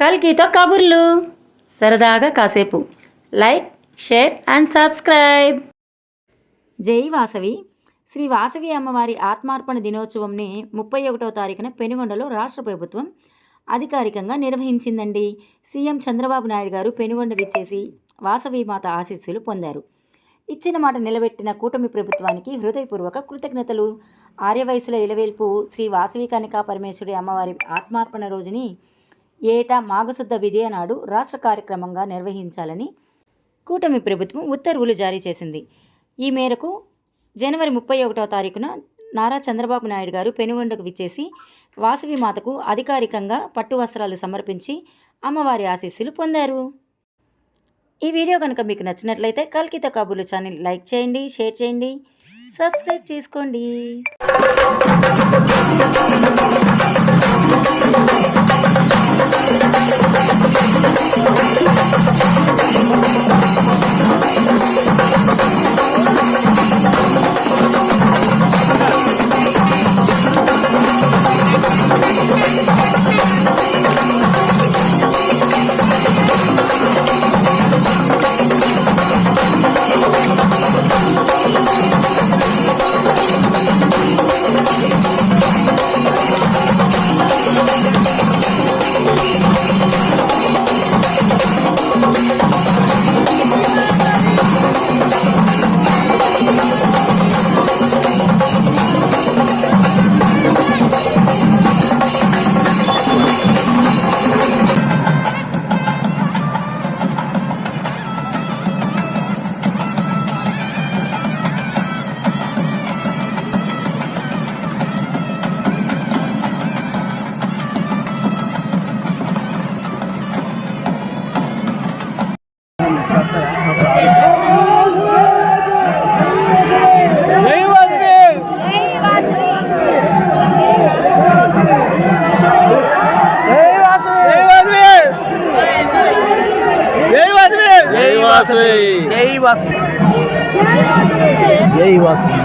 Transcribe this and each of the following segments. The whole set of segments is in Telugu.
కల్కితో కబుర్లు. సరదాగా కాసేపు. Like share and subscribe. జై వాసవి. శ్రీ వాసవి అమ్మవారి ఆత్మార్పణ దినోత్సవంని ముప్పై ఒకటో తారీఖున పెనుగొండలో రాష్ట్ర ప్రభుత్వం అధికారికంగా నిర్వహించిందండి. సీఎం చంద్రబాబు నాయుడు గారు పెనుగొండ విచ్చేసి వాసవి మాత ఆశీస్సులు పొందారు. ఇచ్చిన మాట నిలబెట్టిన కూటమి ప్రభుత్వానికి హృదయపూర్వక కృతజ్ఞతలు. ఆర్యవయసుల ఇలవేల్పు శ్రీ వాసవి కనికా పరమేశ్వరి అమ్మవారి ఆత్మార్పణ రోజుని ఏటా మాఘశుద్ధ విధియ నాడు రాష్ట్ర కార్యక్రమంగా నిర్వహించాలని కూటమి ప్రభుత్వం ఉత్తర్వులు జారీ చేసింది. ఈ మేరకు జనవరి ముప్పై ఒకటవ తారీఖున నారా చంద్రబాబు నాయుడు గారు పెనుగొండకు విచ్చేసి వాసవి మాతకు అధికారికంగా పట్టు వస్త్రాలు సమర్పించి అమ్మవారి ఆశీస్సులు పొందారు. ఈ వీడియో కనుక మీకు నచ్చినట్లయితే కల్కిత కబుర్లు ఛానల్ లైక్ చేయండి షేర్ చేయండి సబ్స్క్రైబ్ చేసుకోండి. జై జై వాసవి జై వాసవి జై Vasavi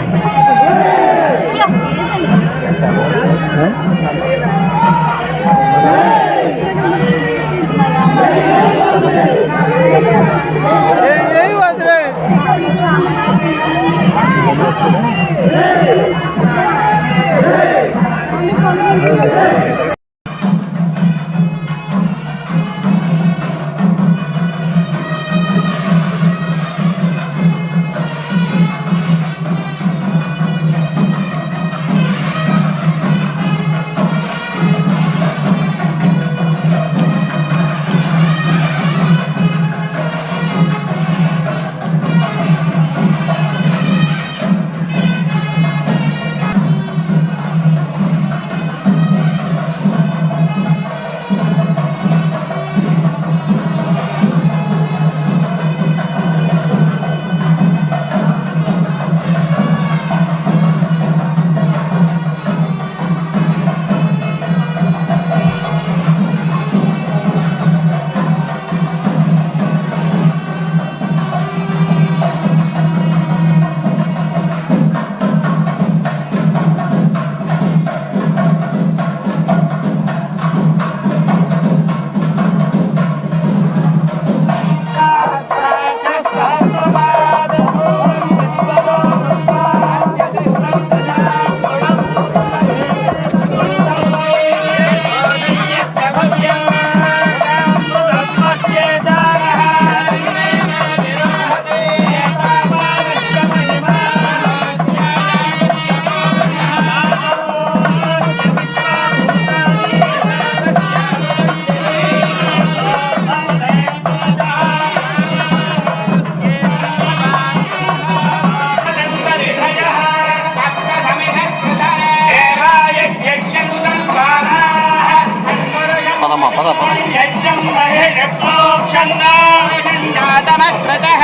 सञ्जातमग्रजः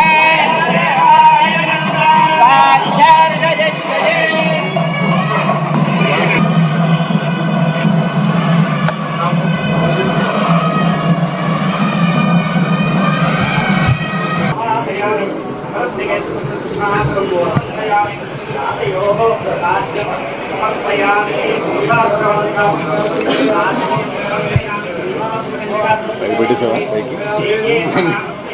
Everybody, sir. Thank you. ఈ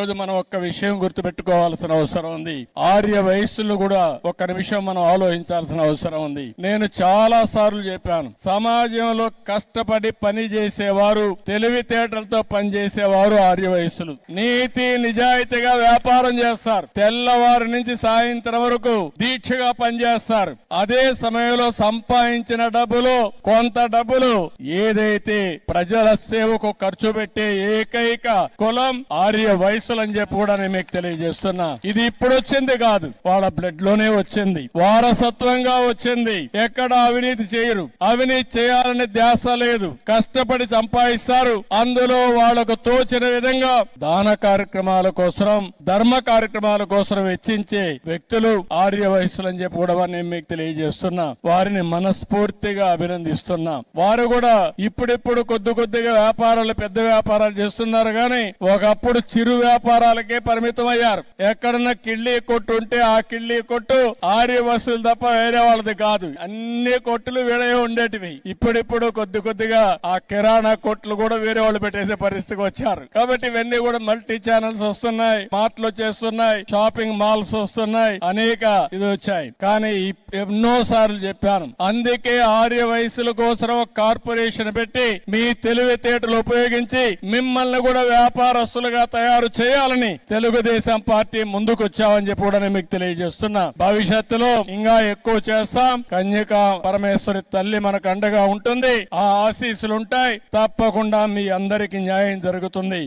ఈరోజు మనం ఒక్క విషయం గుర్తుపెట్టుకోవాల్సిన అవసరం ఉంది. ఆర్య వయస్సులు కూడా ఒక్క నిమిషం మనం ఆలోచించాల్సిన అవసరం ఉంది. నేను చాలా సార్లు చెప్పాను సమాజంలో కష్టపడి పని చేసేవారు తెలివితేటలతో పని చేసేవారు ఆర్య వయస్సులు. నీతి నిజాయితీగా వ్యాపారం చేస్తారు. తెల్లవారు నుంచి సాయంత్రం వరకు దీక్షగా పనిచేస్తారు. అదే సమయంలో సంపాదించిన డబ్బులు కొంత డబ్బులు ఏదైతే ప్రజల సేవకు ఖర్చు పెట్టే ఏకైక కులం ఆర్య వయసులు అని చెప్పి కూడా నేను మీకు తెలియజేస్తున్నా. ఇది ఇప్పుడు వచ్చింది కాదు. వాళ్ళ బ్లడ్లోనే వచ్చింది. వారసత్వంగా వచ్చింది. ఎక్కడ అవినీతి చేయరు. అవినీతి చేయాలని ధ్యాస లేదు. కష్టపడి సంపాదిస్తారు. అందులో వాళ్ళకు తోచిన విధంగా దాన కార్యక్రమాల కోసం ధర్మ కార్యక్రమాల కోసం వెచ్చించే వ్యక్తులు ఆర్య వయస్సులు అని చెప్పి కూడా నేను మీకు తెలియజేస్తున్నా. వారిని మనస్ఫూర్తిగా అభినందిస్తున్నా. వారు కూడా ఇప్పుడిప్పుడు కొద్ది కొద్దిగా వ్యాపారాలు పెద్ద వ్యాపారాలు చేస్తున్నారు కానీ ఒకప్పుడు చిరు వ్యాపారాలకే పరిమితం అయ్యారు ఎక్కడన్నా కిళ్ళీ కొట్టు ఉంటే ఆ కిళ్ళీ కొట్టు ఆర్య వసూలు తప్ప వేరే వాళ్ళది కాదు. అన్ని కొట్టులు వేరే ఉండేటివి. ఇప్పుడిప్పుడు కొద్ది కొద్దిగా ఆ కిరాణా కొట్లు కూడా వేరే వాళ్ళు పెట్టేసే పరిస్థితికి వచ్చారు. కాబట్టి ఇవన్నీ కూడా మల్టీ ఛానల్స్ వస్తున్నాయి. మార్ట్లు వచ్చేస్తున్నాయి షాపింగ్ మాల్స్ వస్తున్నాయి. అనేక ఇది వచ్చాయి. కానీ ఎన్నో సార్లు చెప్పాను. అందుకే ఆర్య వయసుల కోసం కార్పొరేషన్ పెట్టి మీ తెలివితేటలు ఉపయోగించి మిమ్మల్ని కూడా వ్యాపారస్తులుగా తయారు చేయాలని తెలుగుదేశం పార్టీ ముందుకు వచ్చామని చెప్పి కూడా నేను మీకు తెలియజేస్తున్నా. భవిష్యత్తులో ఇంకా ఎక్కువ చేస్తాం. కన్యక పరమేశ్వరి తల్లి మనకు అండగా ఉంటుంది. ఆ ఆశీస్సులుంటాయి. తప్పకుండా మీ అందరికి న్యాయం జరుగుతుంది.